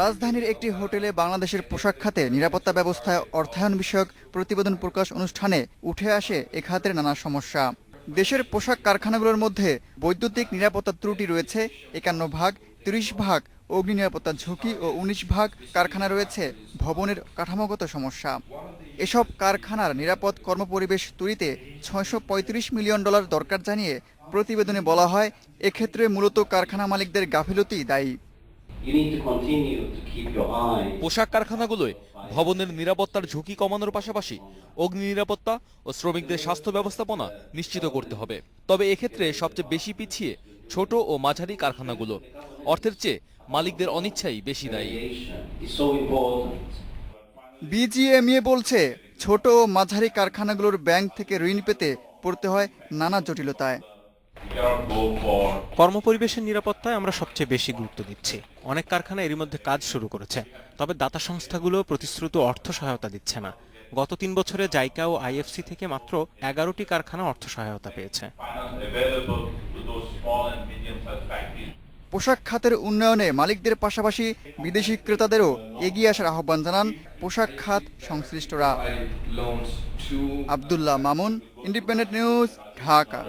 রাজধানীর একটি হোটেলে বাংলাদেশের পোশাক খাতে নিরাপত্তা ব্যবস্থায় অর্থায়ন বিষয়ক প্রতিবেদন প্রকাশ অনুষ্ঠানে উঠে আসে এ খাতের নানা সমস্যা। দেশের পোশাক কারখানাগুলোর মধ্যে বৈদ্যুতিক নিরাপত্তা ত্রুটি রয়েছে, একান্ন ভাগ, তিরিশ ভাগ, অগ্নি নিরাপত্তা ঝুঁকি ও উনিশ ভাগ কারখানা রয়েছে, ভবনের কাঠামোগত সমস্যা। এসব কারখানার নিরাপদ কর্মপরিবেশ তৈরিতে ছয়শো পঁয়ত্রিশ মিলিয়ন ডলার দরকার জানিয়ে প্রতিবেদনে বলা হয় এক্ষেত্রে মূলত কারখানা মালিকদের গাফিলতি দায়ী। পোশাক কারখানাগুলোয় ভবনের নিরাপত্তার ঝুঁকি কমানোর পাশাপাশি অগ্নি নিরাপত্তা ও শ্রমিকদের স্বাস্থ্য ব্যবস্থাপনা নিশ্চিত করতে হবে। তবে এক্ষেত্রে সবচেয়ে বেশি পিছিয়ে ছোট ও মাঝারি কারখানাগুলো। অর্থের চেয়ে মালিকদের অনিচ্ছাই বেশি দায়ী। বিজিএমইএ বলছে, ছোট ও মাঝারি কারখানাগুলোর ব্যাংক থেকে ঋণ পেতে পড়তে হয় নানা জটিলতায়। কর্মপরিবেশের নিরাপত্তায় আমরা সবচেয়ে বেশি গুরুত্ব দিচ্ছি। অনেক কারখানা এরই মধ্যে কাজ শুরু করেছে, তবে দাতা সংস্থাগুলো প্রতিশ্রুত অর্থ সহায়তা দিচ্ছে না। গত তিন বছরে জাইকা ও আইএফসি থেকে মাত্র এগারোটি কারখানা অর্থ সহায়তা পেয়েছে। পোশাক খাতের উন্নয়নে মালিকদের পাশাপাশি বিদেশি ক্রেতাদেরও এগিয়ে আসার আহ্বান জানান পোশাক খাত সংশ্লিষ্টরা। Abdullah Mamun Independent News Dhaka